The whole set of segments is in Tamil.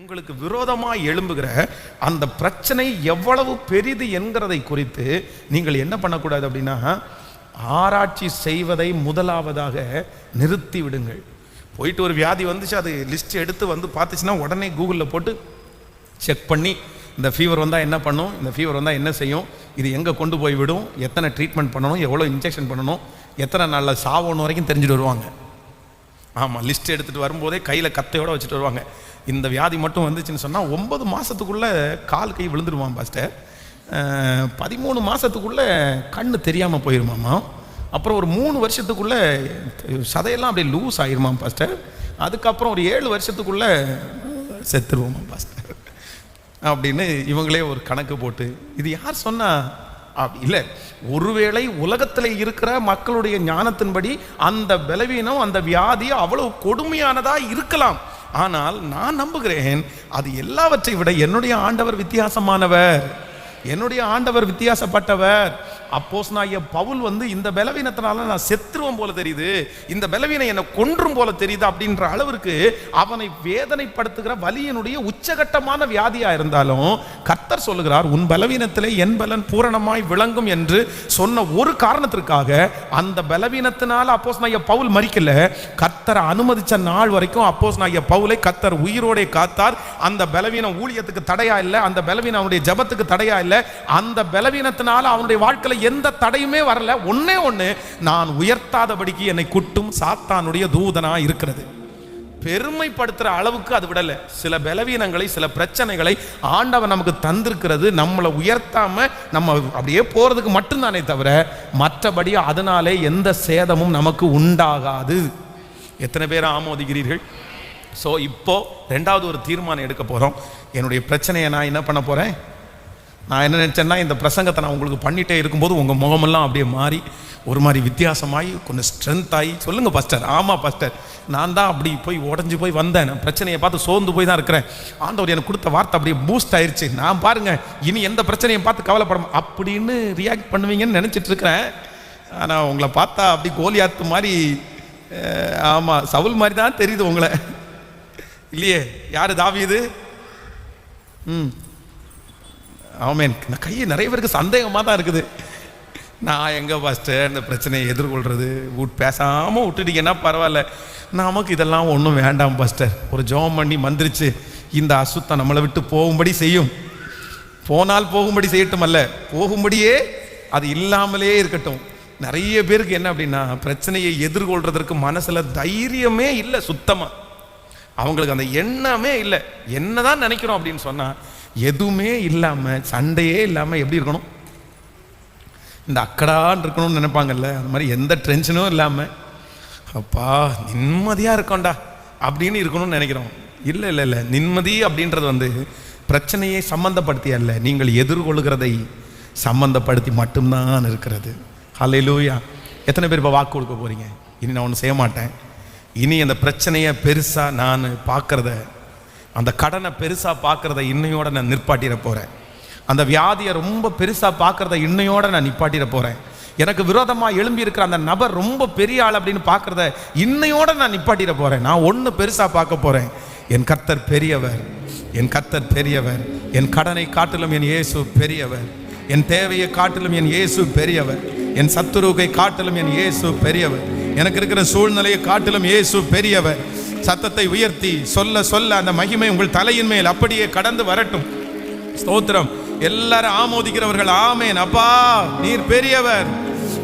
உங்களுக்கு விரோதமாக எழும்புகிற அந்த பிரச்சனை எவ்வளவு பெரிது என்கிறதை குறித்து நீங்கள் என்ன பண்ணக்கூடாது அப்படின்னா ஆராய்ச்சி செய்வதை முதலாவதாக நிறுத்தி விடுங்கள். போயிட்டு ஒரு வியாதி வந்துச்சு அது லிஸ்ட் எடுத்து வந்து பார்த்துச்சுன்னா உடனே கூகுளில் போட்டு செக் பண்ணி இந்த ஃபீவர் வந்தால் என்ன பண்ணும் இந்த ஃபீவர் வந்தால் என்ன செய்யும் இது எங்கே கொண்டு போய் விடும் எத்தனை ட்ரீட்மெண்ட் பண்ணணும் எவ்வளோ இன்ஜெக்ஷன் பண்ணணும் எத்தனை நாளில் சாவணும் வரைக்கும் தெரிஞ்சுட்டு வருவாங்க. ஆமாம் லிஸ்ட் எடுத்துகிட்டு வரும்போதே கையில் கத்தையோடு வச்சுட்டு வருவாங்க. இந்த வியாதி மட்டும் வந்துச்சுன்னு சொன்னால் ஒன்பது மாதத்துக்குள்ளே கால் கை விழுந்துருவான் பாஸ்டர். பதிமூணு மாதத்துக்குள்ளே கண்ணு தெரியாமல் போயிருமாமா? அப்புறம் ஒரு மூணு வருஷத்துக்குள்ளே சதையெல்லாம் அப்படியே லூஸ் ஆயிருமாம் பாஸ்டர். அதுக்கப்புறம் ஒரு ஏழு வருஷத்துக்குள்ளே செத்துருவோமா பாஸ்டர். அப்படின்னு இவங்களே ஒரு கணக்கு போட்டு இது யார் சொன்னா? அப்படி இல்லை ஒருவேளை உலகத்தில் இருக்கிற மக்களுடைய ஞானத்தின்படி அந்த பலவீனம் அந்த வியாதி அவ்வளவு கொடுமையானதாக இருக்கலாம். ஆனால் நான் நம்புகிறேன் அது எல்லாவற்றை விட என்னுடைய ஆண்டவர் வித்தியாசமானவர். என்னுடைய ஆண்டவர் வித்தியாசப்பட்டவர். அப்போஸ் நான் பவுல் வந்து இந்த பலவீனத்தினால நான் செத்துருவோம் போல தெரியுது. இந்த பலவீனம் என்னை கொன்றும் போல தெரியுது அப்படின்ற அளவிற்கு அவனை வேதனைப்படுத்துகிற வலியினுடைய உச்சகட்டமான வியாதியா இருந்தாலும் கர்த்தர் சொல்லுகிறார் உன் பலவீனத்திலே என் பலன் பூரணமாய் விளங்கும் என்று சொன்ன ஒரு காரணத்திற்காக அந்த பலவீனத்தினால அப்போஸ் நான் பவுல் மறிக்கல கர்த்தரை அனுமதிச்ச நாள் வரைக்கும் அப்போஸ் நான் பவுலை கர்த்தர் உயிரோடே காத்தார். அந்த பலவீனம் ஊழியத்துக்கு தடையா இல்லை அந்த பலவீனம் அவனுடைய ஜபத்துக்கு தடையா இல்லை. அந்த பலவீனத்தினால அவனுடைய வாழ்க்கையில் எந்த தடையுமே வரல. ஒண்ணே ஒண்ணு நான் உயர்த்தாதபடிக்கு என்னை குட்டும் சாத்தானுடைய தூதனா இருக்கிறது. பெருமைப்படுத்துற அளவுக்கு அது விடல. சில பலவீனங்களை சில பிரச்சனைகளை ஆண்டவன் நமக்கு தந்திருக்கிறது. நம்மளை உயர்த்தாம நம்ம அப்படியே போறதுக்கு மட்டும்தானே தவிர மற்றபடி அதனாலே எந்த சேதமும் நமக்கு உண்டாகாது. எத்தனை பேர் ஆமோதுகிறீர்கள் ஸோ இப்போ ரெண்டாவது ஒரு தீர்மானம் எடுக்க போறோம். என்னுடைய பிரச்சனையை நான் என்ன பண்ண போறேன்? நான் என்ன நினச்சேன்னா இந்த பிரசங்கத்தை நான் உங்களுக்கு பண்ணிகிட்டே இருக்கும்போது உங்கள் முகமெல்லாம் அப்படியே மாறி ஒரு மாதிரி வித்தியாசமாகி கொஞ்சம் ஸ்ட்ரென்த் ஆகி சொல்லுங்கள் பாஸ்டர் ஆமாம் பாஸ்டர் நான் தான் அப்படி போய் உடஞ்சி போய் வந்தேன். நான் பிரச்சனையை பார்த்து சோர்ந்து போய் தான் இருக்கிறேன். ஆண்டவர் எனக்கு கொடுத்த வார்த்தை அப்படியே பூஸ்ட் ஆயிடுச்சு நான் பாருங்க இனி எந்த பிரச்சனையும் பார்த்து கவலைப்படணும் அப்படின்னு ரியாக்ட் பண்ணுவீங்கன்னு நினச்சிட்டு இருக்கிறேன். ஆனால் உங்களை பார்த்தா அப்படி கோலியாத்து மாதிரி ஆமாம் சவுல் மாதிரி தான் தெரியுது உங்களை. இல்லையே? யார் தாவியது ம். ஆமேன். இந்த கையை நிறைய பேருக்கு சந்தேகமாக தான் இருக்குது. நான் எங்கே ஃபஸ்ட்டு இந்த பிரச்சனையை எதிர்கொள்கிறது விட் பேசாமல் விட்டுட்டீங்கன்னா பரவாயில்ல. நமக்கு இதெல்லாம் ஒன்றும் வேண்டாம் பாஸ்டர் ஒரு ஜெபம் பண்ணி மந்திரிச்சு இந்த அசுத்தம் நம்மளை விட்டு போகும்படி செய்யும். போனால் போகும்படி செய்யட்டும் அல்ல. போகும்படியே அது இல்லாமலே இருக்கட்டும். நிறைய பேருக்கு என்ன அப்படின்னா பிரச்சனையை எதிர்கொள்றதற்கு மனசில் தைரியமே இல்லை சுத்தமாக அவங்களுக்கு அந்த எண்ணமே இல்லை. என்னதான் நினைக்கிறோம் அப்படின்னு சொன்னால் எதுவுமே இல்லாம சண்டையே இல்லாம எப்படி இருக்கணும்? இந்த அக்கடான்னு இருக்கணும்னு நினைப்பாங்கல்ல அந்த மாதிரி எந்த டென்ஷனும் இல்லாம அப்பா நிம்மதியா இருக்கோம்டா அப்படின்னு இருக்கணும்னு நினைக்கிறோம். இல்லை இல்லை இல்லை நிம்மதி அப்படின்றது வந்து பிரச்சனையை சம்மந்தப்படுத்தி அல்ல நீங்கள் எதிர்கொள்கிறதை சம்பந்தப்படுத்தி மட்டும்தான் இருக்கிறது. ஹalleluya. எத்தனை பேர் இப்போ வாக்கு கொடுக்க போறீங்க? இனி நான் ஒன்று செய்ய மாட்டேன். இனி அந்த பிரச்சனையை பெருசாக நான் பார்க்கறத அந்த கடனை பெருசாக பார்க்குறத இன்னையோட நான் நிற்பாட்டிட போகிறேன் அந்த வியாதியை ரொம்ப பெருசாக பார்க்குறத இன்னையோட நான் நிப்பாட்டிட போகிறேன் எனக்கு விரோதமாக எழும்பி இருக்கிற அந்த நபர் ரொம்ப பெரிய ஆள் அப்படின்னு பார்க்குறத இன்னையோட நான் நிப்பாட்டிட போகிறேன் நான் ஒன்று பெருசாக பார்க்க போகிறேன் என் கர்த்தர் பெரியவர் என் கர்த்தர் பெரியவர் என் கடனை காட்டிலும் என் இயேசு பெரியவர் என் தேவையை காட்டிலும் என் இயேசு பெரியவர் என் சத்துருவை காட்டிலும் என் இயேசு பெரியவர் எனக்கு இருக்கிற சூழ்நிலையை காட்டிலும் இயேசு பெரியவர் சத்தத்தை உயர்த்தி சொல்ல சொல்ல அந்த மகிமை உங்கள் தலையின் மேல் அப்படியே கடந்து வரட்டும். ஸ்தோத்திரம். எல்லாரும் ஆமோதிக்கிறவர்கள் ஆமேன். அப்பா நீர் பெரியவர்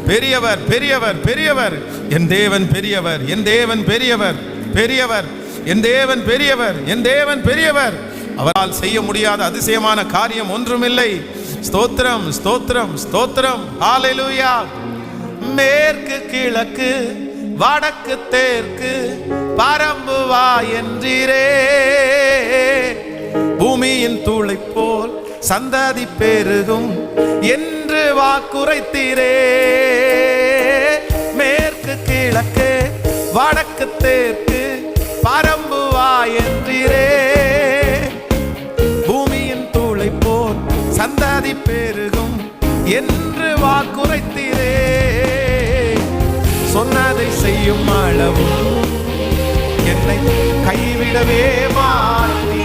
பெரியவர் பெரியவர் பெரியவர். என் தேவன் பெரியவர் என் தேவன் பெரியவர் பெரியவர். என் தேவன் பெரியவர் என் தேவன் பெரியவர். அவரால் செய்ய முடியாத அதிசயமான காரியம் ஒன்றுமில்லை. ஸ்தோத்திரம் ஸ்தோத்திரம் ஸ்தோத்திரம். மேற்கு கிழக்கு வடக்கு தேற்கு பரம்பு வா என்றீரே பூமியின் தூளை போல் சந்ததி பெருகும் என்று வாக்குரைத்தீரே. மேற்கு கிழக்கு வடக்கு தேற்கு பரம்பு வா என்றீரே பூமியின் தூளை போல் சந்ததி பெருகும் என்று வாக்குரைத்தீர். சொன்னதை செய்யும் அளவும் என்னை கைவிடவே மாட்டி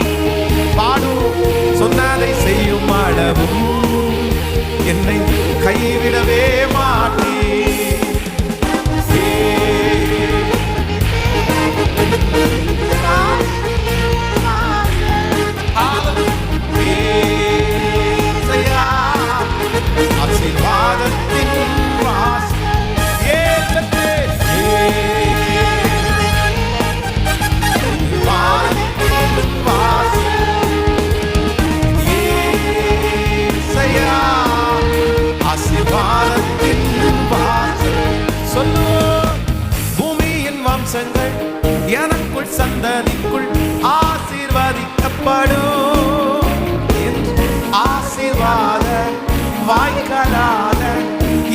பாடுவோம். சொன்னதை செய்யும் அளவும். என்னை கைவிடவே மாட்டி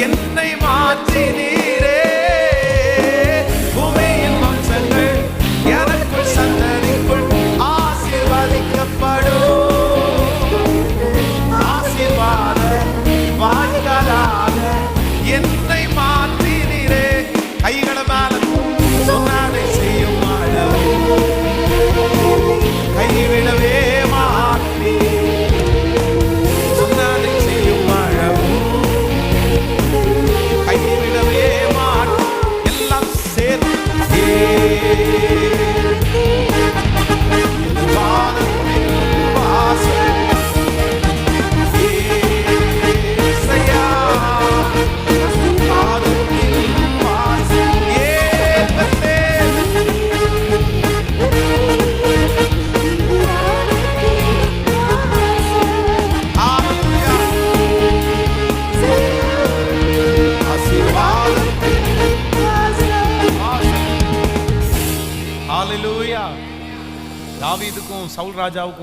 என்னை மாற்றினே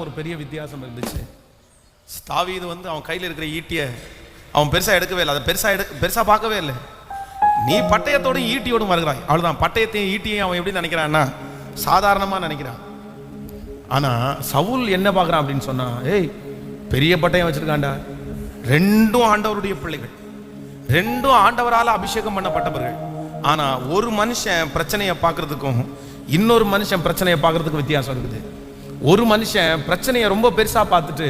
சவுல் ஒரு பெரிய வித்தியாசம் இருந்துச்சு. தாவீது வந்து அவன் கையில் இருக்கிற ஈட்டியை அவன் பெருசாக எடுக்கவே இல்லை. அதை பெருசா எடு பெருசா பார்க்கவே இல்லை. நீ பட்டயத்தோடும் ஈட்டியோடும் வருகிறாய். அவ்வளவுதான். பட்டயத்தையும் ஈட்டியும் அவன் எப்படி நினைக்கிறான்னா சாதாரணமா நினைக்கிறான். ஆனா சவுல் என்ன பார்க்குறான் அப்படின்னு சொன்னா ஏய் பெரிய பட்டயம் வச்சுருக்காண்டா ரெண்டும் ஆண்டவருடைய பிள்ளைகள். ரெண்டும் ஆண்டவரால அபிஷேகம் பண்ணப்பட்டவர்கள். ஆனா ஒரு மனுஷன் பிரச்சனையை பார்க்குறதுக்கும் இன்னொரு மனுஷன் பிரச்சனையை பார்க்கறதுக்கும் வித்தியாசம் இருக்குது. ஒரு மனுஷன் பிரச்சனையை ரொம்ப பெருசாக பார்த்துட்டு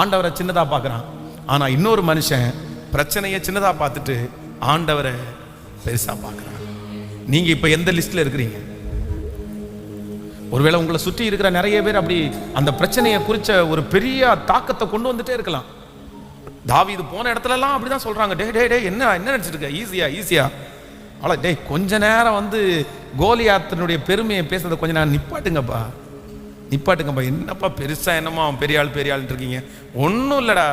ஆண்டவரை சின்னதாக பார்க்குறான். ஆனால் இன்னொரு மனுஷன் பிரச்சனையை சின்னதாக பார்த்துட்டு ஆண்டவரை பெருசாக பார்க்குறான். நீங்கள் இப்போ எந்த லிஸ்ட்டில் இருக்கிறீங்க? ஒருவேளை உங்களை சுற்றி இருக்கிற நிறைய பேர் அப்படி அந்த பிரச்சனையை குறித்த ஒரு பெரிய தாக்கத்தை கொண்டு வந்துட்டே இருக்கலாம். தாவி இது போன இடத்துலலாம் அப்படி தான் சொல்கிறாங்க டே டே டே என்ன என்ன நினச்சிட்டு இருக்க? ஈஸியா ஈஸியா அவ்வளோ டேய் கொஞ்ச நேரம் வந்து கோலியாத்தனுடைய பெருமையை பேசுறதை கொஞ்ச நேரம் நிப்பாட்டுங்கப்பா. நிப்பாட்டுங்கப்பா என்னப்பா பெருசா என்னமோ அவன் பெரிய ஆள் பெரிய ஆள்னு இருக்கீங்க? ஒன்றும் இல்லடா.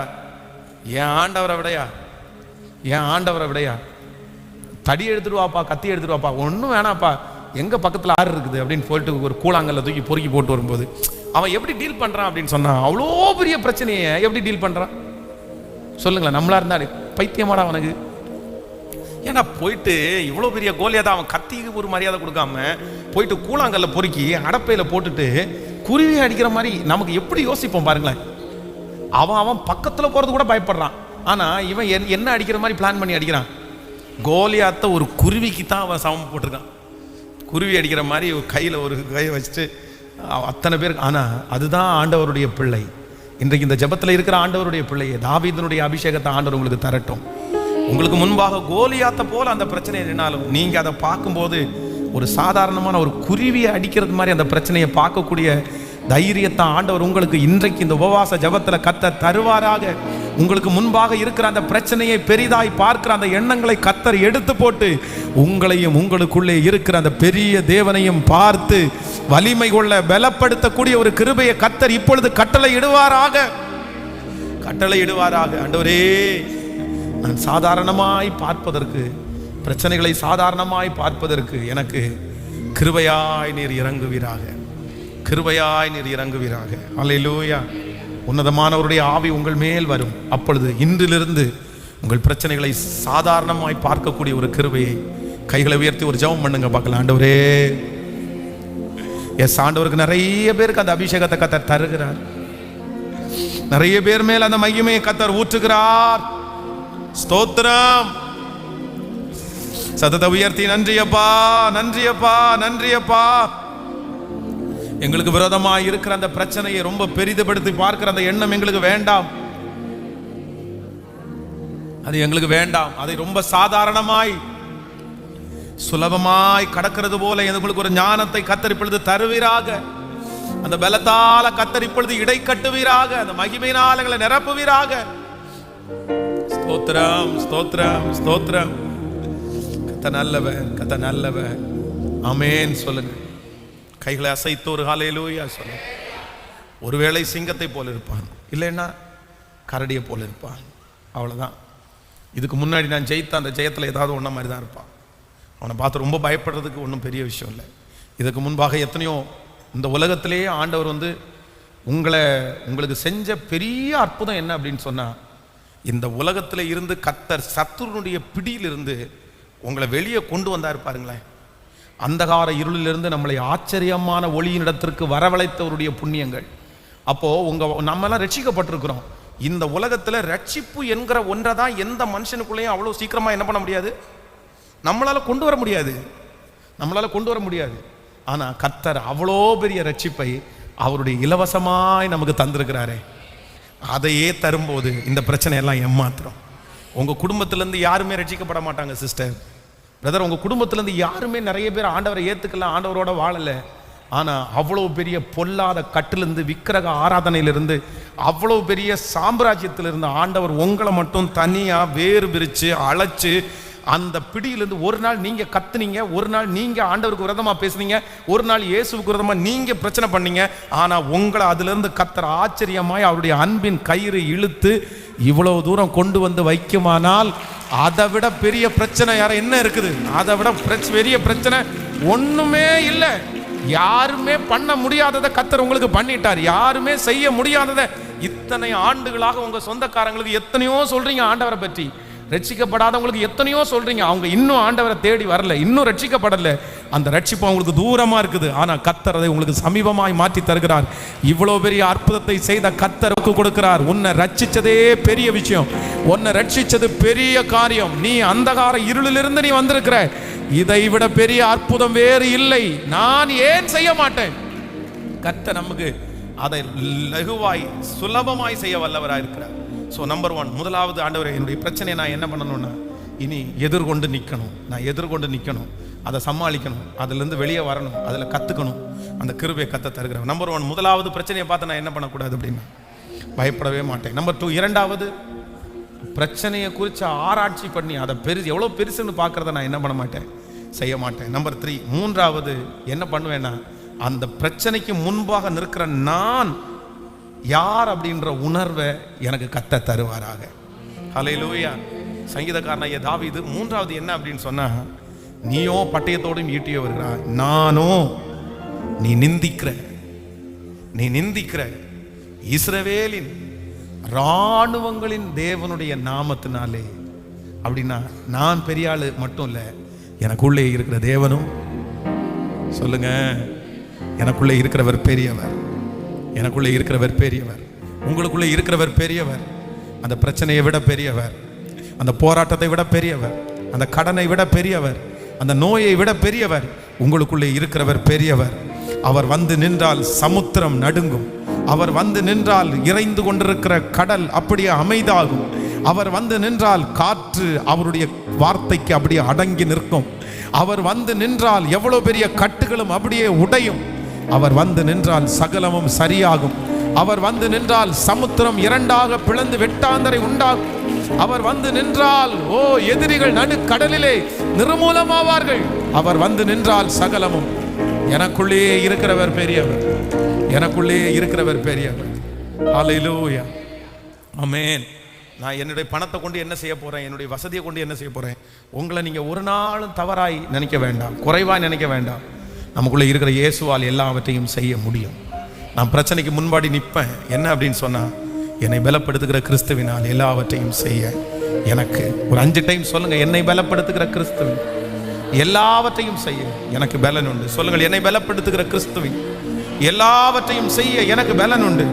என் ஆண்டவரை விடையா? என் ஆண்டவரை விடையா? தடி எடுத்துட்டு வாப்பா கத்தி எடுத்துட்டு வாப்பா ஒன்றும் வேணாப்பா. எங்கள் பக்கத்தில் ஆறு இருக்குது அப்படின்னு போயிட்டு ஒரு கூழாங்கல்ல தூக்கி பொறுக்கி போட்டு வரும்போது அவன் எப்படி டீல் பண்ணுறான் அப்படின்னு சொன்னான் அவ்வளோ பெரிய பிரச்சனையை. எப்படி டீல் பண்ணுறான் சொல்லுங்களேன் நம்மளா இருந்தா பைத்தியமாடா அவனுக்கு. ஏன்னா போயிட்டு இவ்வளோ பெரிய கோலியாதான் அவன் கத்திக்கு ஒரு மரியாதை கொடுக்காம போயிட்டு கூழாங்கல்ல பொறுக்கி அடப்பையில் போட்டுட்டு குருவி அடிக்கிற மாதிரி நமக்கு எப்படி யோசிப்போம் பாருங்களேன். அவன் அவன் பக்கத்தில் போகிறது கூட பயப்படுறான். ஆனால் இவன் என்- என்ன அடிக்கிற மாதிரி பிளான் பண்ணி அடிக்கிறான்? கோலியாத்த ஒரு குருவிக்கு தான் அவன் சமம் போட்டிருக்கான். குருவி அடிக்கிற மாதிரி கையில் ஒரு கையை வச்சுட்டு அத்தனை பேருக்கு ஆனால் அதுதான் ஆண்டவருடைய பிள்ளை. இன்றைக்கு இந்த ஜெபத்தில் இருக்கிற ஆண்டவருடைய பிள்ளையை தாவீதனுடைய அபிஷேகத்தை ஆண்டவர் உங்களுக்கு தரட்டும். உங்களுக்கு முன்பாக கோலியாத்த போல் அந்த பிரச்சனை நின்னாலும் நீங்கள் அதை பார்க்கும்போது ஒரு சாதாரணமான ஒரு குருவியை அடிக்கிறது மாதிரி அந்த பிரச்சனையை பார்க்கக்கூடிய தைரியத்தை ஆண்டவர் உங்களுக்கு இன்றைக்கு இந்த உபவாச ஜபத்தில் கத்த தருவாராக. உங்களுக்கு முன்பாக இருக்கிற அந்த பிரச்சனையை பெரிதாய் பார்க்கிற அந்த எண்ணங்களை கத்தர் எடுத்து போட்டு உங்களையும் உங்களுக்குள்ளே இருக்கிற அந்த பெரிய தேவனையும் பார்த்து வலிமை கொள்ள பலப்படுத்தக்கூடிய ஒரு கிருபையை கத்தர் இப்பொழுது கட்டளை இடுவாராக கட்டளை இடுவாராக ஆண்டவரே நான் சாதாரணமாய் பார்ப்பதற்கு பிரச்சனைகளை சாதாரணமாய் பார்ப்பதற்கு எனக்கு கிருபையாய் நீர் இறங்குவீராக. கிருபையாய் நீர் இறங்குவீராக. அல்லேலூயா உன்னதமானவருடைய ஆவி உங்கள் மேல் வரும். அப்பொழுது இன்றிலிருந்து உங்கள் பிரச்சனைகளை சாதாரணமாய் பார்க்கக்கூடிய ஒரு கிருபையை கைகளை உயர்த்தி ஒரு ஜெபம் பண்ணுங்க பார்க்கலாம். ஆண்டவரே. எஸ் ஆண்டவருக்கு நிறைய பேருக்கு அந்த அபிஷேகத்தை கத்தர் தருகிறார். நிறைய பேர் மேல் அந்த மகிமையை கத்தர் ஊற்றுகிறார். ஸ்தோத்திரம். சத்தத்தை உயர்த்தி நன்றியப்பா நன்றியப்பா நன்றியப்பா. எங்களுக்கு விரோதமாக இருக்கிற அந்த பிரச்சனையை ரொம்ப பெரிதுபடுத்தி பார்க்கிற அந்த எண்ணம் எங்களுக்கு வேண்டாம். அது எங்களுக்கு வேண்டாம். அதை ரொம்ப சாதாரணமாய் சுலபமாய் கடக்கிறது போல எங்களுக்கு ஒரு ஞானத்தை கத்தரிப்பொழுது தருவீராக. அந்த பலத்தால கத்தரிப்பொழுது இடை கட்டுவீராக. அந்த மகிமையினால் எங்களை நிரப்புவீராக. ஸ்தோத்ரம் ஸ்தோத்ரம் ஸ்தோத்ரம் கத்த நல்லவன் கத்த நல்லவன் அமேன் சொல்லுங்க. கைகளை அசைத்து ஒரு காலையிலூயா சொல்லுங்க. ஒருவேளை சிங்கத்தை போல இருப்பான். இல்லைன்னா கரடியை போல இருப்பான். அவ்வளோதான் இதுக்கு முன்னாடி நான் ஜெயித்த அந்த ஜெயத்தில் ஏதாவது ஒன்றை மாதிரி தான் இருப்பான். அவனை பார்த்து ரொம்ப பயப்படுறதுக்கு ஒன்றும் பெரிய விஷயம் இல்லை. இதுக்கு முன்பாக எத்தனையோ இந்த உலகத்திலேயே ஆண்டவர் வந்து உங்களை உங்களுக்கு செஞ்ச பெரிய அற்புதம் என்ன அப்படின்னு சொன்னால் இந்த உலகத்தில் இருந்து கத்தர் சத்துருனுடைய பிடியிலிருந்து உங்களை வெளியே கொண்டு வந்தார் பாருங்களேன். அந்தகார இருளிலிருந்து நம்மளை ஆச்சரியமான ஒளியினிடத்திற்கு வரவழைத்தவருடைய புண்ணியங்கள். அப்போது உங்கள் நம்மெல்லாம் ரட்சிக்கப்பட்டிருக்கிறோம். இந்த உலகத்தில் ரட்சிப்பு என்கிற ஒன்றை தான் எந்த மனுஷனுக்குள்ளேயும் அவ்வளோ சீக்கிரமாக என்ன பண்ண முடியாது? நம்மளால கொண்டு வர முடியாது. நம்மளால் கொண்டு வர முடியாது. ஆனால் கத்தர் அவ்வளோ பெரிய ரட்சிப்பை அவருடைய இலவசமாய் நமக்கு தந்திருக்கிறாரே. அதையே தரும்போது இந்த பிரச்சனையெல்லாம் ஏமாத்துறோம் உங்கள் குடும்பத்திலேருந்து யாருமே ரட்சிக்கப்பட மாட்டாங்க சிஸ்டர் பிரதர் உங்கள் குடும்பத்திலேருந்து யாருமே நிறைய பேர் ஆண்டவரை ஏற்றுக்கல ஆண்டவரோட வாழலை. ஆனால் அவ்வளோ பெரிய பொல்லாத கட்டிலிருந்து விக்கிரக ஆராதனையிலிருந்து அவ்வளோ பெரிய சாம்ராஜ்யத்திலிருந்து ஆண்டவர் உங்களை மட்டும் தனியாக வேறு பிரித்து அழைச்சி அந்த பிடியிலிருந்து ஒரு நாள் நீங்க கத்துனீங்க ஒரு நாள் நீங்க ஆண்டவருக்கு விரதமா பேசுனீங்க ஒரு நாள் இயேசுவுக்கு விரதமா நீங்க பிரச்சனை பண்ணீங்க. ஆனா உங்களை அதுல இருந்து ஆச்சரியமாய் அவருடைய அன்பின் கயிறு இழுத்து இவ்வளவு தூரம் கொண்டு வந்து வைக்குமானால் அதை விட பெரிய பிரச்சனை யார என்ன இருக்குது? அதை விட பிரச்சனை பெரிய பிரச்சனை ஒண்ணுமே இல்லை. யாருமே பண்ண முடியாததை கத்தர் உங்களுக்கு பண்ணிட்டார். யாருமே செய்ய முடியாததை இத்தனை ஆண்டுகளாக உங்க சொந்தக்காரங்களுக்கு எத்தனையோ சொல்றீங்க ஆண்டவரை பற்றி. ரட்சிக்கப்படாதவங்களுக்கு எத்தனையோ சொல்றீங்க. அவங்க இன்னும் ஆண்டவரை தேடி வரல இன்னும் ரட்சிக்கப்படலை. அந்த ரட்சிப்பு அவங்களுக்கு தூரமா இருக்குது. ஆனா கத்தர் அதை உங்களுக்கு சமீபமாய் மாற்றி தருகிறார். இவ்வளவு பெரிய அற்புதத்தை செய்த கத்தருக்கு கொடுக்கிறார். உன்னை ரட்சிச்சதே பெரிய விஷயம். உன்னை ரட்சிச்சது பெரிய காரியம். நீ அந்தகார இருளிலிருந்து நீ வந்திருக்கிற. இதை விட பெரிய அற்புதம் வேறு இல்லை. நான் ஏன் செய்ய மாட்டேன்? கத்த நமக்கு அதை லகுவாய் சுலபமாய் செய்ய வல்லவராக இருக்கிறார் ஸோ நம்பர் ஒன் முதலாவது ஆண்டவர் என்னுடைய பிரச்சனையை நான் என்ன பண்ணணும்னா இனி எதிர்கொண்டு நிற்கணும் நான் எதிர்கொண்டு நிற்கணும் அதை சமாளிக்கணும். அதுலேருந்து வெளியே வரணும். அதில் கற்றுக்கணும் அந்த கிருபையை கத்த தருகிறேன் நம்பர் ஒன் முதலாவது பிரச்சனையை பார்த்து நான் என்ன பண்ணக்கூடாது அப்படின்னா பயப்படவே மாட்டேன். நம்பர் டூ இரண்டாவது பிரச்சனையை குறித்து ஆராய்ச்சி பண்ணி அதை பெருசு எவ்வளோ பெருசுன்னு பார்க்குறத நான் என்ன பண்ண மாட்டேன்? செய்ய மாட்டேன். நம்பர் த்ரீ மூன்றாவது என்ன பண்ணுவேன்னா அந்த பிரச்சனைக்கு முன்பாக நிற்கிற நான் யார் அப்படின்ற உணர்வை எனக்கு கத்த தருவாராக. ஹalleluya. சங்கீதக்காரன் ஐயா இது மூன்றாவது என்ன அப்படின்னு சொன்னா நீயோ பட்டயத்தோடும் ஈட்டியோ வருகிறா நானோ நீ நிந்திக்கிற. நீ நிந்திக்கிற. இஸ்ரவேலின் இராணுவங்களின் தேவனுடைய நாமத்தினாலே. அப்படின்னா நான் பெரிய ஆளு மட்டும் இல்லை எனக்குள்ளே இருக்கிற தேவனும் சொல்லுங்க எனக்குள்ளே இருக்கிறவர் பெரியவர். எனக்குள்ளே இருக்கிறவர் பெரியவர். உங்களுக்குள்ளே இருக்கிறவர் பெரியவர். அந்த பிரச்சனையை விட பெரியவர். அந்த போராட்டத்தை விட பெரியவர். அந்த கடனை விட பெரியவர். அந்த நோயை விட பெரியவர். உங்களுக்குள்ளே இருக்கிறவர் பெரியவர். அவர் வந்து நின்றால் சமுத்திரம் நடுங்கும். அவர் வந்து நின்றால் இறைந்து கொண்டிருக்கிற கடல் அப்படியே அமைதாகும். அவர் வந்து நின்றால் காற்று அவருடைய வார்த்தைக்கு அப்படியே அடங்கி நிற்கும். அவர் வந்து நின்றால் எவ்வளோ பெரிய கட்டுகளும் அப்படியே உடையும். அவர் வந்து நின்றால் சகலமும் சரியாகும். அவர் வந்து நின்றால் சமுத்திரம் இரண்டாக பிளந்து வெட்டாந்தரை உண்டாகும். அவர் வந்து நின்றால் ஓ எதிரிகள் நடு கடலிலே நிர்மூலமாவார்கள். அவர் வந்து நின்றால் சகலமும். எனக்குள்ளே இருக்கிறவர் பெரியவர். எனக்குள்ளே இருக்கிறவர் பெரியவர். ஹalleluya அமேன் நான் என்னுடைய பணத்தை கொண்டு என்ன செய்ய போறேன்? என்னுடைய வசதியை கொண்டு என்ன செய்ய போறேன்? உங்களை நீங்க ஒரு நாளும் தவறாய் நினைக்க வேண்டாம். குறைவா நினைக்க வேண்டாம். நமக்குள்ளே இருக்கிற இயேசுவால் எல்லாவற்றையும் செய்ய முடியும். நான் பிரச்சனைக்கு முன்பாடி நிற்பேன். என்ன அப்படின்னு சொன்னால் என்னை பலப்படுத்துகிற கிறிஸ்துவினால் எல்லாவற்றையும் செய்ய எனக்கு ஒரு அஞ்சு டைம் சொல்லுங்கள் என்னை பலப்படுத்துகிற கிறிஸ்துவின். எல்லாவற்றையும் செய்ய எனக்கு பலன் உண்டு. சொல்லுங்கள் என்னை பலப்படுத்துகிற கிறிஸ்துவின். எல்லாவற்றையும் செய்ய எனக்கு பலன் உண்டு.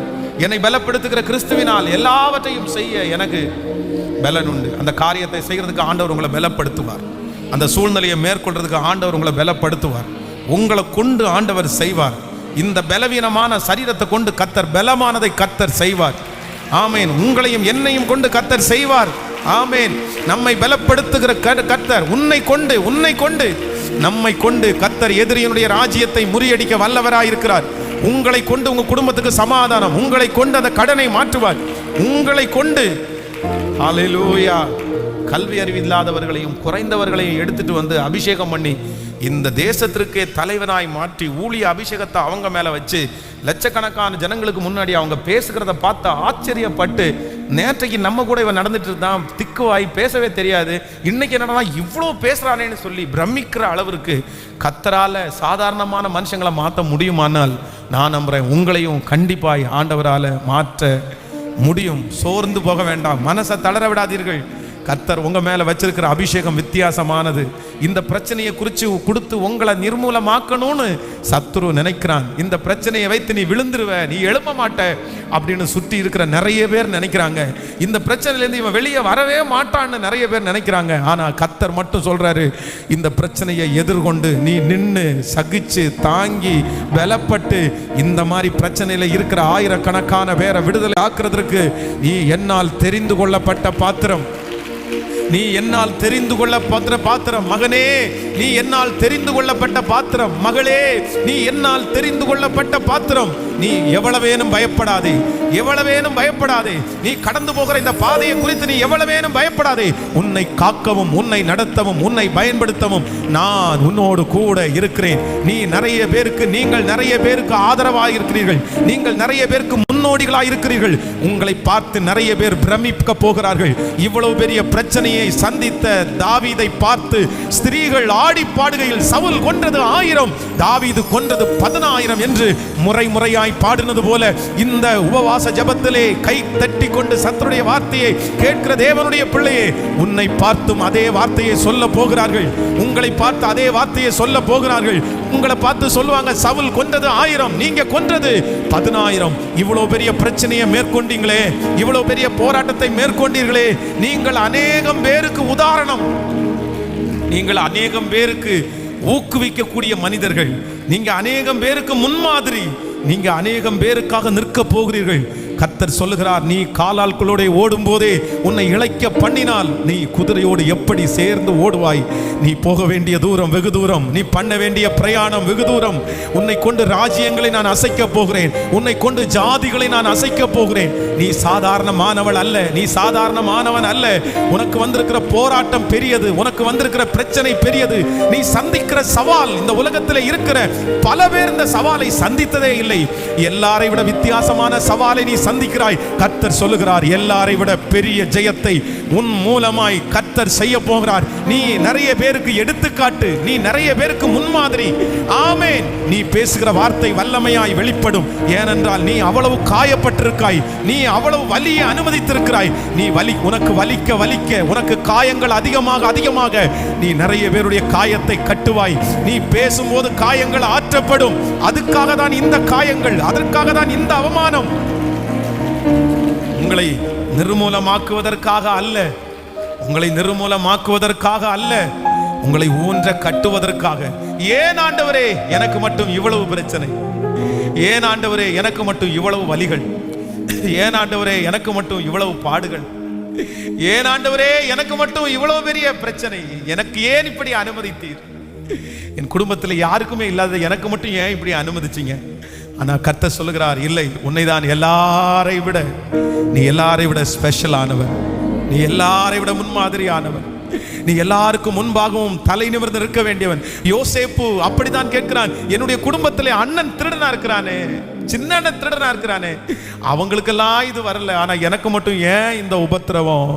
என்னை பலப்படுத்துகிற கிறிஸ்துவினால் எல்லாவற்றையும் செய்ய எனக்கு பலன் உண்டு. அந்த காரியத்தை செய்கிறதுக்கு ஆண்டவர் உங்களை பலப்படுத்துவார். அந்த சூழ்நிலையை மேற்கொள்றதுக்கு ஆண்டவர் உங்களை பலப்படுத்துவார். உங்களை கொண்டு ஆண்டவர் செய்வார். இந்த பலவீனமான சரீரத்தை கொண்டு கத்தர் பலமானதை கத்தர் செய்வார். ஆமேன். உங்களையும் என்னையும் கொண்டு கத்தர் செய்வார். ஆமேன். நம்மை பலப்படுத்துகிற கத்தர் உன்னை கொண்டு உன்னை கொண்டு. நம்மை கொண்டு கத்தர் எதிரியினுடைய ராஜ்யத்தை முறியடிக்க வல்லவராயிருக்கிறார். உங்களை கொண்டு உங்க குடும்பத்துக்கு சமாதானம் உங்களை கொண்டு அந்த கடனை மாற்றுவார். உங்களை கொண்டு அலிலூயா கல்வி அறிவில்லாதவர்களையும் குறைந்தவர்களையும் எடுத்துட்டு வந்து அபிஷேகம் பண்ணி இந்த தேசத்திற்கே தலைவனாய் மாற்றி ஊழிய அபிஷேகத்தை அவங்க மேலே வச்சு லட்சக்கணக்கான ஜனங்களுக்கு முன்னாடி அவங்க பேசுகிறத பார்த்து ஆச்சரியப்பட்டு நேற்றைக்கு நம்ம கூட இவன் நடந்துட்டு இருந்தான் திக்குவாய் பேசவே தெரியாது. இன்னைக்கு என்னடா இவ்வளோ பேசுகிறானேன்னு சொல்லி பிரமிக்கிற அளவிற்கு கத்தரால சாதாரணமான மனுஷங்களை மாற்ற முடியுமானால் நான் நம்புறேன் உங்களையும் கண்டிப்பாய் ஆண்டவரால் மாற்ற முடியும். சோர்ந்து போக வேண்டாம். மனசை தளர விடாதீர்கள். கர்த்தர் உங்கள் மேலே வச்சிருக்கிற அபிஷேகம் வித்தியாசமானது. இந்த பிரச்சனையை குறித்து கொடுத்து உங்களை நிர்மூலமாக்கணும்னு சத்துரு நினைக்கிறான். இந்த பிரச்சனையை வைத்து நீ விழுந்துருவ நீ எழும்ப மாட்ட அப்படின்னு சுற்றி இருக்கிற நிறைய பேர் நினைக்கிறாங்க. இந்த பிரச்சனையிலேருந்து இவன் வெளியே வரவே மாட்டான்னு நிறைய பேர் நினைக்கிறாங்க. ஆனால் கர்த்தர் மட்டும் சொல்கிறாரு இந்த பிரச்சனையை எதிர்கொண்டு நீ நின்று சகிச்சு தாங்கி பலப்பட்டு இந்த மாதிரி பிரச்சனையில் இருக்கிற ஆயிரக்கணக்கான பேரை விடுதலை ஆக்குறதற்கு நீ என்னால் தெரிந்து கொள்ளப்பட்ட பாத்திரம். நீ என்னால் தெரிந்து கொள்ள கொள்ளப்பட்ட பாத்திரம் மகனே நீ என்னால் தெரிந்து கொள்ளப்பட்ட பாத்திரம். மகளே நீ என்னால் தெரிந்து கொள்ளப்பட்ட பாத்திரம். நீ எவ்வளவேனும் பயப்படாதே. எவ்வளவேனும் பயப்படாதே. நீ கடந்து போகிற இந்த பாதையை குறித்து நீ எவ்வளவேனும் பயப்படாதே. உன்னை காக்கவும் உன்னை நடத்தவும் உன்னை பயன்படுத்தவும் நான் உன்னோடு கூட இருக்கிறேன். நீ நிறைய பேருக்கு நீங்கள் நிறைய பேருக்கு ஆதரவாக இருக்கிறீர்கள் நீங்கள் நிறைய பேருக்கு முன்னோடிகளாக இருக்கிறீர்கள் உங்களை பார்த்து நிறைய பேர் பிரமிக்க போகிறார்கள். இவ்வளவு பெரிய பிரச்சனையை சந்தித்த தாவிதை பார்த்து ஸ்திரீகள் ஆடி பாடுகையில் சவுல் கொன்றது ஆயிரம் தாவீது கொன்றது பதினாயிரம் என்று முறை முறையாய் பாடினது போல இந்த உபவாச ஜபத்திலே கை தட்டி கொண்டு சத்தருடைய வார்த்தையை கேட்கிற தேவனுடைய பிள்ளையே உன்னை பார்த்தும் அதே வார்த்தையை சொல்ல போகிறார்கள். உங்களை பார்த்து அதே வார்த்தையை சொல்ல போகிறார்கள். உங்களை பார்த்து சொல்லுவாங்க சவுல் கொன்றது ஆயிரம் நீங்க கொன்றது பதினாயிரம். இவ்வளவு பெரிய பிரச்சனையை மேற்கொண்டீங்களே இவ்வளவு பெரிய போராட்டத்தை மேற்கொண்டீர்களே நீங்கள் அநேகம் பேருக்கு உதாரணம். நீங்கள் அநேகம் பேருக்கு ஊக்குவிக்கக்கூடிய மனிதர்கள். நீங்க அநேகம் பேருக்கு முன்மாதிரி. நீங்க அநேகம் பேருக்காக நிற்க போகிறீர்கள். கத்தர் சொல்லுகிறார் நீ காலாள்களோட ஓடும் போதே உன்னை இழைக்க பண்ணினால் நீ குதிரையோடு எப்படி சேர்ந்து ஓடுவாய்? நீ போக வேண்டிய தூரம் வெகு தூரம் நீ பண்ண வேண்டிய பிரயாணம் வெகு தூரம். உன்னை கொண்டு ராஜ்யங்களை நான் அசைக்க போகிறேன் உன்னை கொண்டு ஜாதிகளை நான் அசைக்க போகிறேன். நீ சாதாரணமானவள் அல்ல நீ சாதாரணமானவன் அல்ல. உனக்கு வந்திருக்கிற போராட்டம் பெரியது உனக்கு வந்திருக்கிற பிரச்சனை பெரியது. நீ சந்திக்கிற சவால் இந்த உலகத்தில் இருக்கிற பல பேர் இந்த சவாலை சந்தித்ததே இல்லை. எல்லாரை விட வித்தியாசமான சவாலை நீ சந்திக்கிறாய். கர்த்தர் சொல்லுகிறார் எல்லாரை விட பெரிய ஜெயத்தை உன் மூலமாய் கத்தர் செய்ய போகிறார். நீ நிறைய பேருக்கு எடுத்துக்காட்டு நீ நிறைய பேருக்கு முன்மாதிரி. ஆமே நீ பேசுகிற வார்த்தை வல்லமையாய் வெளிப்படும். ஏனென்றால் நீ அவ்வளவு காயப்பட்டிருக்காய். நீ அவ்வளவு வலியை அனுமதித்திருக்கிறாய். நீ வலி உனக்கு வலிக்க வலிக்க உனக்கு காயங்கள் அதிகமாக அதிகமாக நீ நிறைய பேருடைய காயத்தை கட்டுவாய். நீ பேசும்போது காயங்கள் ஆற்றப்படும். அதுக்காக தான் இந்த காயங்கள் அதற்காக தான் இந்த அவமானம். உங்களை நிர்மூலமாக்குவதற்காக அல்ல. உங்களை நிர்மூலமாக்குவதற்காக அல்ல. உங்களை ஊன்ற கட்டுவதற்காக. ஏன் ஆண்டவரே எனக்கு மட்டும் இவ்வளவு பிரச்சனை? ஏன் ஆண்டவரே எனக்கு மட்டும் இவ்வளவு வலிகள்? ஏன் ஆண்டவரே எனக்கு மட்டும் இவ்வளவு பாடுகள்? ஏன் ஆண்டவரே எனக்கு மட்டும் இவ்வளவு பெரிய பிரச்சனை? எனக்கு ஏன் இப்படி அனுமதித்தீர்? என் குடும்பத்தில் யாருக்குமே இல்லாத எனக்கு மட்டும் ஏன் இப்படி அனுமதிச்சீங்க? ஆனா கத்த சொல்லுகிறார் இல்லை உன்னை தான் எல்லாரை விட நீ எல்லாரை விட ஸ்பெஷல் ஆனவர் நீ எல்லாரை விட முன்மாதிரியானவர் நீ எல்லாருக்கும் முன்பாகவும் தலை நிமிர்ந்து இருக்க வேண்டியவன். யோசேப்பு அப்படிதான் கேட்கிறான். என்னுடைய குடும்பத்திலே அண்ணன் திருடனா இருக்கிறானே. சின்ன திருடனா இருக்கிறானே. அவங்களுக்கெல்லாம் இது வரல. ஆனா எனக்கு மட்டும் ஏன் இந்த உபத்திரவம்?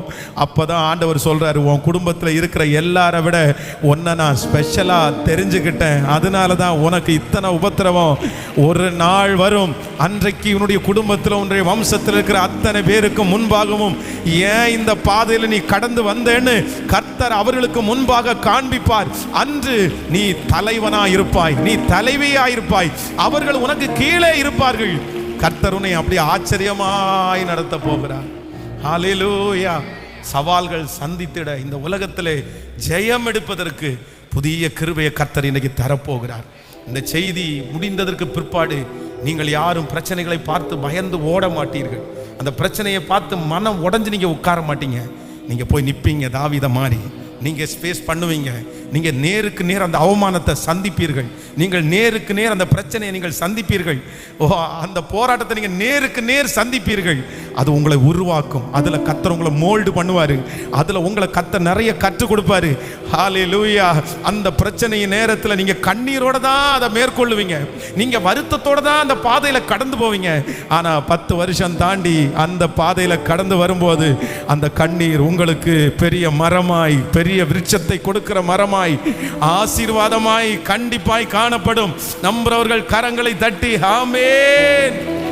அப்பதான் ஆண்டவர் சொல்றாரு உன் குடும்பத்துல இருக்கிற எல்லாரை விட உன்னை நான் ஸ்பெஷலா தெரிஞ்சுக்கிட்டேன். அதனால தான் உனக்கு இத்தனை உபத்திரவம். ஒரு நாள் வரும். அன்றைக்கு உன்னுடைய குடும்பத்தில் உன்னுடைய வம்சத்தில் இருக்கிற அத்தனை பேருக்கு முன்பாகவும் ஏன் இந்த பாதையில் நீ கடந்து வந்தேன்னு கர்த்தர் அவர்களுக்கு முன்பாக காண்பிப்பார். அன்று நீ தலைவனா இருப்பாய் நீ தலைவியா இருப்பாய் அவர்கள் உனக்கு கீழே இருப்பார்கள். நினைப்பார்கள் கர்த்தருனை அப்படியே ஆச்சரியமாய் நடத்த போகிறார். ஹalleluya சவால்கள் சந்தித்திட இந்த உலகத்திலே ஜெயம் எடுப்பதற்கு புதிய கிருபையை கர்த்தர் இன்னைக்கு தரப்போகிறார். இந்த செய்தி முடிந்ததற்கு பிற்பாடு நீங்கள் யாரும் பிரச்சனைகளை பார்த்து பயந்து ஓட மாட்டீர்கள். அந்த பிரச்சனையை பார்த்து மனம் உடஞ்சு நீங்கள் உட்கார மாட்டீங்க. நீங்கள் போய் நிற்பீங்க தாவித மாதிரி. நீங்கள் ஸ்பேஸ் பண்ணுவீங்க. நீங்கள் நேருக்கு நேர் அந்த அவமானத்தை சந்திப்பீர்கள். நீங்கள் நேருக்கு நேர் அந்த பிரச்சனையை நீங்கள் சந்திப்பீர்கள். ஓ அந்த போராட்டத்தை நீங்கள் நேருக்கு நேர் சந்திப்பீர்கள். அது உங்களை உருவாக்கும். அதில் கத்தர் உங்களை மோல்டு பண்ணுவார். அதில் உங்களை கத்த நிறைய கற்றுக் கொடுப்பாரு. ஹாலே லூயா அந்த பிரச்சனை நேரத்தில் நீங்கள் கண்ணீரோட தான் அதை மேற்கொள்ளுவீங்க. நீங்கள் வருத்தத்தோட தான் அந்த பாதையில் கடந்து போவீங்க. ஆனால் பத்து வருஷம் தாண்டி அந்த பாதையில் கடந்து வரும்போது அந்த கண்ணீர் உங்களுக்கு பெரிய மரமாய் பெரிய விருட்சத்தை கொடுக்கிற மரமாய் ஆசீர்வாதமாய் கண்டிப்பாய் காணப்படும். நம்புறவர்கள் கரங்களை தட்டி ஆமேன்.